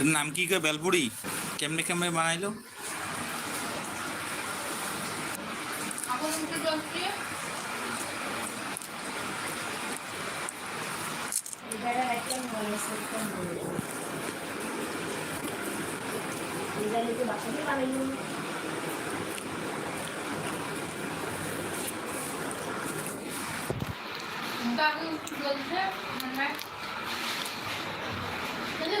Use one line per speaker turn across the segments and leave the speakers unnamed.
নাম কি কয় বেলপুরি? কেমনে কেমনে বানাইলো?
এখন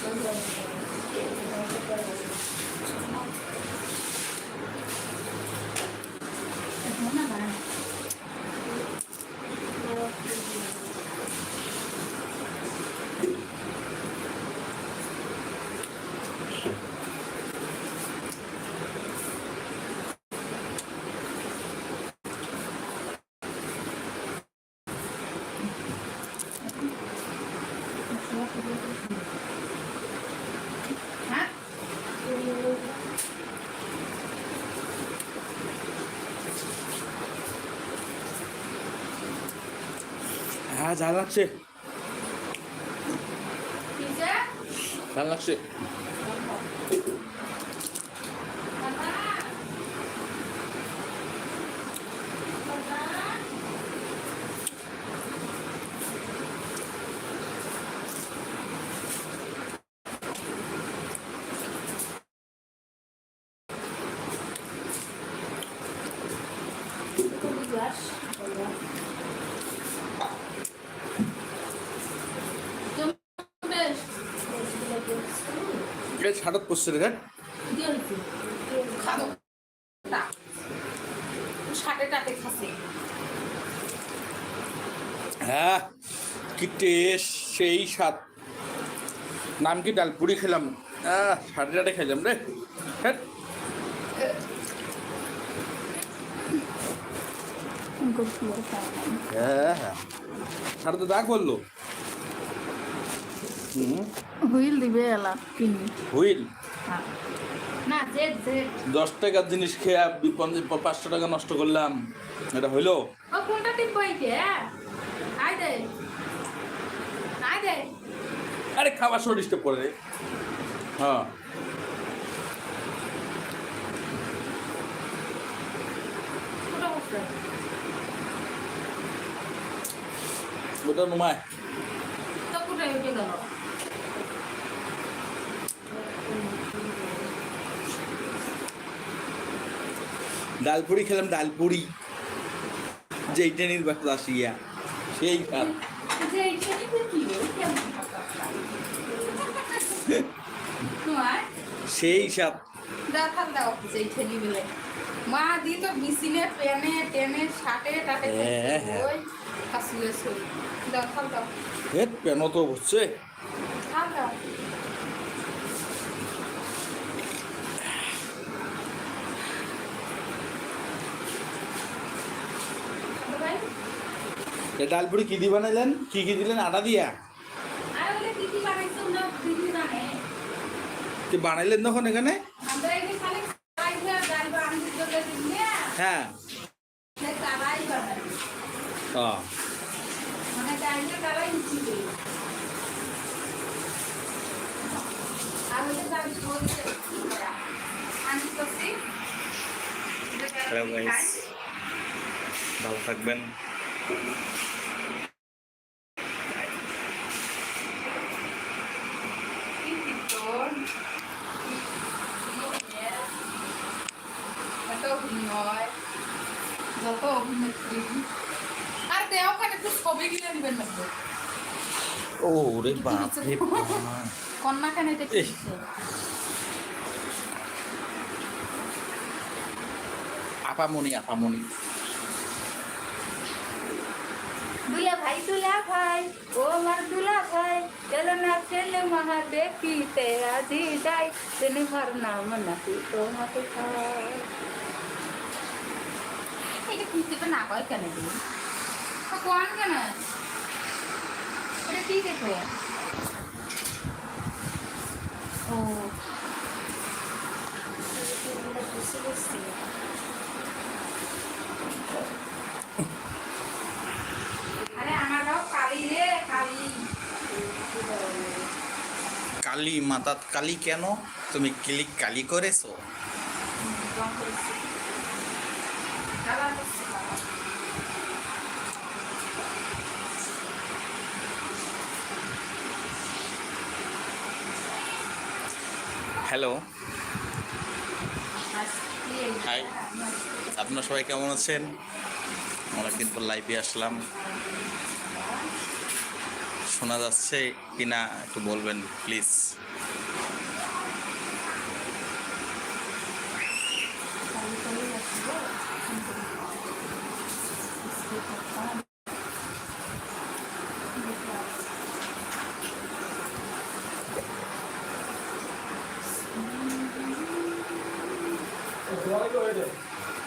Thank you.
હા ઝાલ લાગશે. ઝાલ લાગશે. এই
ছাড়ত পড়ছে রে
টাটে
হ্যাঁ কি টেস্ট সেই স্বাদ। নাম কি? ডালপুরি খেলাম। আহ সাড়ে চারটে খেলাম রে। হ্যাঁ। হ্যাঁ। হ্যাঁ সাড়ে তো দাগ বলল
হুইল দিবে এলা কিনি।
হুইল?
না জেদ জেদ।
দশ টাকার জিনিস খেয়ে পাঁচশো টাকা নষ্ট করলাম। এটা হইল?
ও কোনটা টিপ বইকে আই দে। I they.
আরে খাবার সময় ডিস্টার্ব করে রে। হ্যাঁ। ওটা নুমায়।
তো কোথায়? উঠে গেল।
ডালপুরি খেলাম ডালপুরি। যেইটা নির্বাচন আসিয়া সেই
কেমন
সেই সাপ
দেখাল দাও ঠেলি মা দি তো মিশিনে পেনে টেনে শাটে টাটে
হ্যাঁ, হ্যাঁ।
ওই সই দেখাল দাও
হেট পেন তো হচ্ছে
খাল দাও।
এ ডালপুরি কি দিয়ে বানাইলেন কি কি দিলেন আটা দিয়া
আর বলে কি কি বানাইছো না দিদি জানে
কি বানাইলেন তখন এখানে
আমরা এই খালি খাই দিয়ে ডাল বা আনতে চলে দিলে
হ্যাঁ
সে তারাই বানাই
ও ও রে বাপ রে
কন্যা খান এটা
আপামনি আপামনি।
দুলা ভাই দুলা ভাই ও আমার দুলা ভাই চলো না ছেলে মহা দেখিতে আজি যাই সিনেমার নাম নাকি তোমাকে খাই
এটা কিনতে তো না কয় কেন দিন? কালি
মাতাত কালি কেন? তুমি ক্লিক কালি করেছ
রং করেছি কালার করছি কালার
হ্যালো হাই আপনার সবাই কেমন আছেন? অনেকদিন পর লাইভে আসলাম। শোনা যাচ্ছে কিনা একটু বলবেন প্লিজ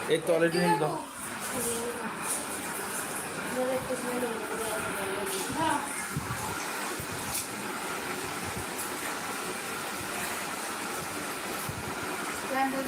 এই তো অলরেডি নিয়ে
দাও Thank you.